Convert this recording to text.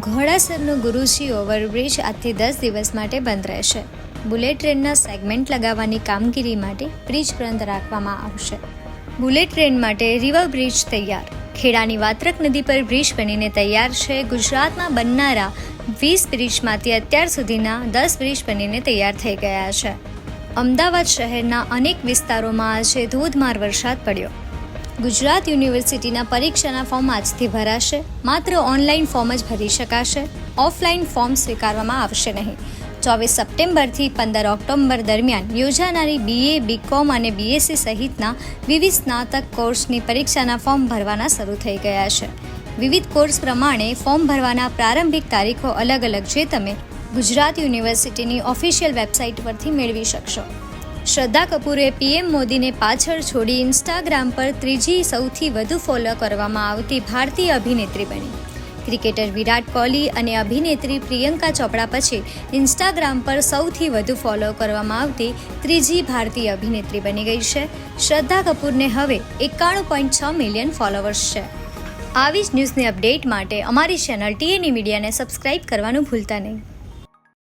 ઘોડાસરનો ગુરુજી overbridge આજથી દસ દિવસ માટે બંધ રહેશે. બુલેટ ટ્રેનના સેગમેન્ટ લગાવવાની કામગીરી માટે બ્રિજ બંધ રાખવામાં આવશે. બુલેટ ટ્રેન માટે રિવર બ્રિજ તૈયાર. ખેડાની વાત્રક નદી પર બ્રિજ બનીને તૈયાર છે. ગુજરાતમાં બનનારા વીસ બ્રિજમાંથી અત્યાર સુધીના દસ બ્રિજ બનીને તૈયાર થઈ ગયા છે. અમદાવાદ શહેરના અનેક વિસ્તારોમાં આજે ધોધમાર વરસાદ પડ્યો. ગુજરાત યુનિવર્સિટીના પરીક્ષાના ફોર્મ આજથી ભરાશે. માત્ર ઓનલાઈન ફોર્મ જ ભરી શકાશે. ઓફલાઈન ફોર્મ સ્વીકારવામાં આવશે નહીં. ચોવીસ સપ્ટેમ્બરથી પંદર ઓક્ટોબર દરમિયાન યોજાનારી બીએ બીકોમ અને બીએસસી સહિતના વિવિધ સ્નાતક કોર્સની પરીક્ષાના ફોર્મ ભરવાના શરૂ થઈ ગયા છે. વિવિધ કોર્સ પ્રમાણે ફોર્મ ભરવાના પ્રારંભિક તારીખો અલગ અલગ જે તમે ગુજરાત યુનિવર્સિટીની ઓફિશિયલ વેબસાઇટ પરથી મેળવી શકશો. શ્રદ્ધા કપૂરે પીએમ મોદીને પાછળ છોડી ઇન્સ્ટાગ્રામ પર ત્રીજી સૌથી વધુ ફોલો કરવામાં આવતી ભારતીય અભિનેત્રી બની. ક્રિકેટર વિરાટ કોહલી અને અભિનેત્રી પ્રિયંકા ચોપડા પછી ઇન્સ્ટાગ્રામ પર સૌથી વધુ ફોલો કરવામાં આવતી ત્રીજી ભારતીય અભિનેત્રી બની ગઈ છે. શ્રદ્ધા કપૂરને હવે એકાણું પોઈન્ટ છ મિલિયન ફોલોવર્સ છે. આવી જ ન્યૂઝની અપડેટ માટે અમારી ચેનલ ટીએની મીડિયાને સબસ્ક્રાઇબ કરવાનું ભૂલતા નહીં.